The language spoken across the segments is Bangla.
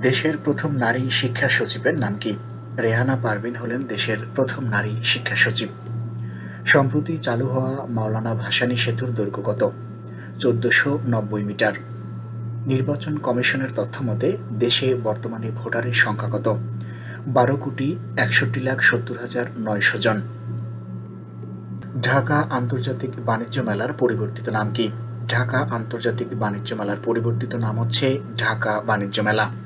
দেশের প্রথম নারী শিক্ষা সচিবের নাম কি? রেহানা পারভিন হলেন দেশের প্রথম নারী শিক্ষা সচিব। সম্প্রতি চালু হওয়া মাওলানা ভাসানী সেতুর দৈর্ঘ্য কত? চোদ্দশো নব্বই মিটার। নির্বাচন কমিশনের তথ্য মতে, দেশে বর্তমানে ভোটারের সংখ্যা কত? বারো কোটি একষট্টি লাখ সত্তর হাজার নয়শো জন। ঢাকা আন্তর্জাতিক বাণিজ্য মেলার পরিবর্তিত নাম কি? ঢাকা আন্তর্জাতিক বাণিজ্য মেলার পরিবর্তিত নাম হচ্ছে ঢাকা বাণিজ্য মেলা।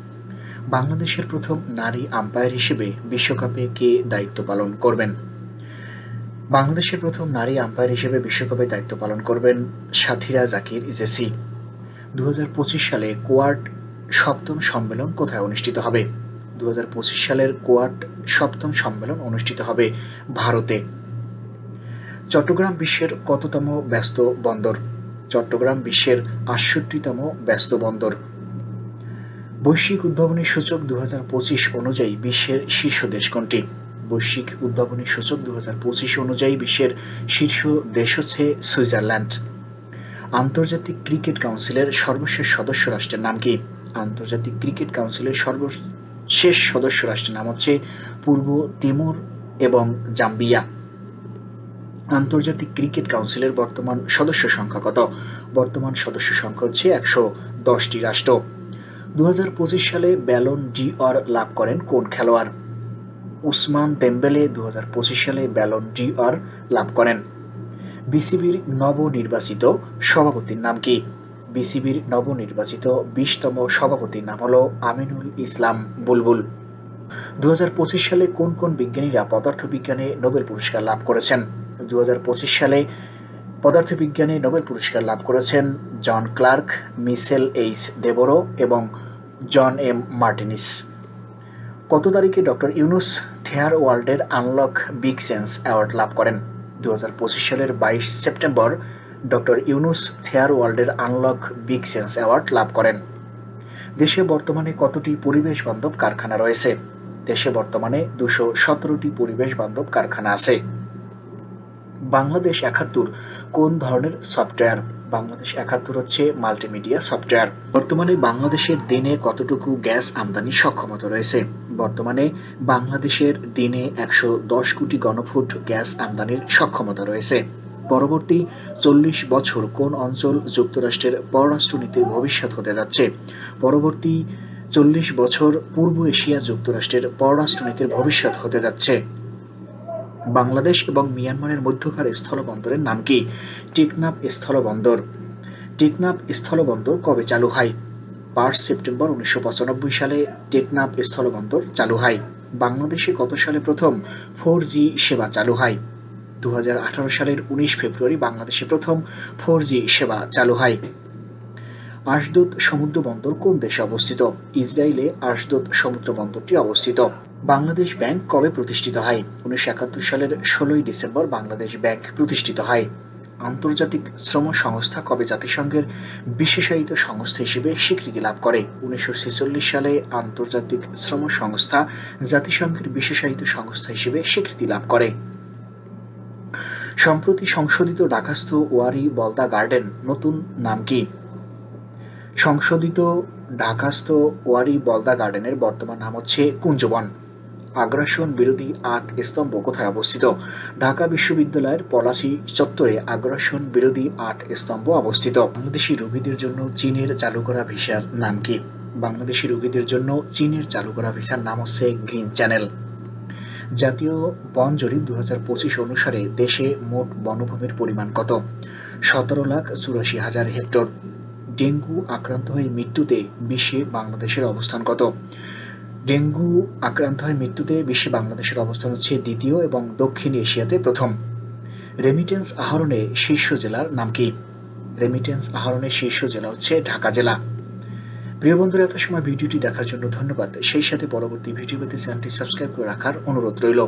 বাংলাদেশের প্রথম নারী আম্পায়ার হিসেবে বিশ্বকাপে কে দায়িত্ব পালন করবেন? বাংলাদেশের প্রথম নারী আম্পায়ার হিসেবে বিশ্বকাপে দায়িত্ব পালন করবেন সাথীরা জাকির ইজেসি। দু হাজার পঁচিশ সালে কোয়াড সপ্তম সম্মেলন কোথায় অনুষ্ঠিত হবে? দু হাজার পঁচিশ সালের কোয়াড সপ্তম সম্মেলন অনুষ্ঠিত হবে ভারতে। চট্টগ্রাম বিশ্বের কততম ব্যস্ত বন্দর? চট্টগ্রাম বিশ্বের আটষট্টিতম ব্যস্ত বন্দর। বৈশ্বিক উদ্ভাবনী সূচক দু হাজার পঁচিশ অনুযায়ী বিশ্বের শীর্ষ দেশ কোনটি বৈশ্বিক উদ্ভাবনী সূচক দু হাজার পঁচিশ অনুযায়ী বিশ্বের শীর্ষ দেশ হচ্ছে সুইজারল্যান্ড। আন্তর্জাতিক ক্রিকেট কাউন্সিলের সর্বশেষ সদস্য রাষ্ট্রের নাম কি? আন্তর্জাতিক ক্রিকেট কাউন্সিলের সর্বশেষ সদস্য রাষ্ট্রের নাম হচ্ছে পূর্ব তিমুর এবং জাম্বিয়া। আন্তর্জাতিক ক্রিকেট কাউন্সিলের বর্তমান সদস্য সংখ্যা কত? বর্তমান সদস্য সংখ্যা হচ্ছে একশো দশটি রাষ্ট্র। দু হাজার পঁচিশ সালে ব্যালন ডি অর লাভ করেন কোন খেলোয়াড়? উসমান দেম্বেলে দু সালে ব্যালন ডি অর লাভ করেন। বিসিবির নবনির্বাচিত সভাপতির নাম কি? বিসিবির নবনির্বাচিত বিশতম সভাপতির নাম হলো আমিনুল ইসলাম বুলবুল। দু হাজার পঁচিশ সালে কোন কোন বিজ্ঞানীরা পদার্থবিজ্ঞানে নোবেল পুরস্কার লাভ করেছেন? দু হাজার পঁচিশ সালে পদার্থবিজ্ঞানে নোবেল পুরস্কার লাভ করেছেন জন ক্লার্ক, মিসেল এইচ দেবরো এবং জন এম মার্টিনিস। কত তারিখে ডক্টর ইউনুস থেয়ার ওয়ার্ল্ডের আনলক বিগ সেন্স অ্যাওয়ার্ড লাভ করেন? দু হাজার পঁচিশ সালের বাইশ সেপ্টেম্বর ডক্টর ইউনুস থেয়ার ওয়ার্ল্ডের আনলক বিগ সেন্স অ্যাওয়ার্ড লাভ করেন। দেশে বর্তমানে কতটি পরিবেশ বান্ধব কারখানা রয়েছে? দেশে বর্তমানে দুশো সতেরোটি পরিবেশ বান্ধব কারখানা আছে। বাংলাদেশ একাত্তর কোন ধরনের সফটওয়্যার? বাংলাদেশ একাত্তর হচ্ছে মাল্টিমিডিয়া সফটওয়্যার। বর্তমানে বাংলাদেশের দিনে কতটুকু গ্যাস আমদানির সক্ষমতা রয়েছে? বর্তমানে বাংলাদেশের দিনে একশো দশ কোটি গণফুট গ্যাস আমদানির সক্ষমতা রয়েছে। পরবর্তী চল্লিশ বছর কোন অঞ্চল যুক্তরাষ্ট্রের পররাষ্ট্রনীতির ভবিষ্যৎ হতে যাচ্ছে? পরবর্তী চল্লিশ বছর পূর্ব এশিয়া যুক্তরাষ্ট্রের পররাষ্ট্রনীতির ভবিষ্যৎ হতে যাচ্ছে। বাংলাদেশ এবং মিয়ানমারের মধ্যকার স্থলবন্দরের নাম কি? টেকনাফ স্থলবন্দর। টেকনাফ স্থলবন্দর কবে চালু হয়? পাঁচ সেপ্টেম্বর উনিশশো পঁচানব্বই সালে টেকনাফ স্থলবন্দর চালু হয়। বাংলাদেশে কত সালে প্রথম ফোর সেবা চালু হয়? দু হাজার আঠারো সালের উনিশ ফেব্রুয়ারি বাংলাদেশে প্রথম ফোর সেবা চালু হয়। আশদোদ সমুদ্র বন্দর কোন দেশে অবস্থিত? ইসরায়েলে আশদোদ সমুদ্র বন্দরটি অবস্থিত। বাংলাদেশ ব্যাংক কবে প্রতিষ্ঠিত হয়? উনিশশো একাত্তর সালের ষোলোই ডিসেম্বর বাংলাদেশ ব্যাংক প্রতিষ্ঠিত হয়। আন্তর্জাতিক শ্রম সংস্থা কবে জাতিসংঘের বিশেষায়িত সংস্থা হিসেবে স্বীকৃতি লাভ করে? উনিশশো ছেচল্লিশ সালে আন্তর্জাতিক শ্রম সংস্থা জাতিসংঘের বিশেষায়িত সংস্থা হিসেবে স্বীকৃতি লাভ করে। সম্প্রতি সংশোধিত ঢাকাস্থ ওয়ারি বলদা গার্ডেন নতুন নাম কি? সংশোধিত ঢাকাস্থ ওয়ারি বলদা গার্ডেনের বর্তমান নাম হচ্ছে কুঞ্জবন। আগ্রাসন বিরোধী আট স্তম্ভ কোথায় অবস্থিত? ঢাকা বিশ্ববিদ্যালয়ের পলাশি চত্বরে আগ্রাসন বিরোধী আট স্তম্ভ অবস্থিত। বাংলাদেশি রোগীদের জন্য চীনের চালু করা ভিসার নাম কি? বাংলাদেশি রোগীদের জন্য চীনের চালু করা ভিসার নাম হচ্ছে গ্রিন চ্যানেল। জাতীয় বন জরিপ দু হাজার পঁচিশ অনুসারে দেশে মোট বনভূমির পরিমাণ কত? সতেরো লাখ চুরাশি হাজার হেক্টর। ডেঙ্গু আক্রান্ত হয়ে মৃত্যুতে বিশ্বে বাংলাদেশের অবস্থান কত? ডেঙ্গু আক্রান্ত হয়ে মৃত্যুতে বিশ্বে বাংলাদেশের অবস্থান হচ্ছে দ্বিতীয় এবং দক্ষিণ এশিয়াতে প্রথম। রেমিটেন্স আহরণে শীর্ষ জেলার নাম কি? রেমিটেন্স আহরণের শীর্ষ জেলা হচ্ছে ঢাকা জেলা। প্রিয় বন্ধুরা, এত সময় ভিডিওটি দেখার জন্য ধন্যবাদ। সেই সাথে পরবর্তী ভিডিও চ্যানেলটি সাবস্ক্রাইব করে রাখার অনুরোধ রইল।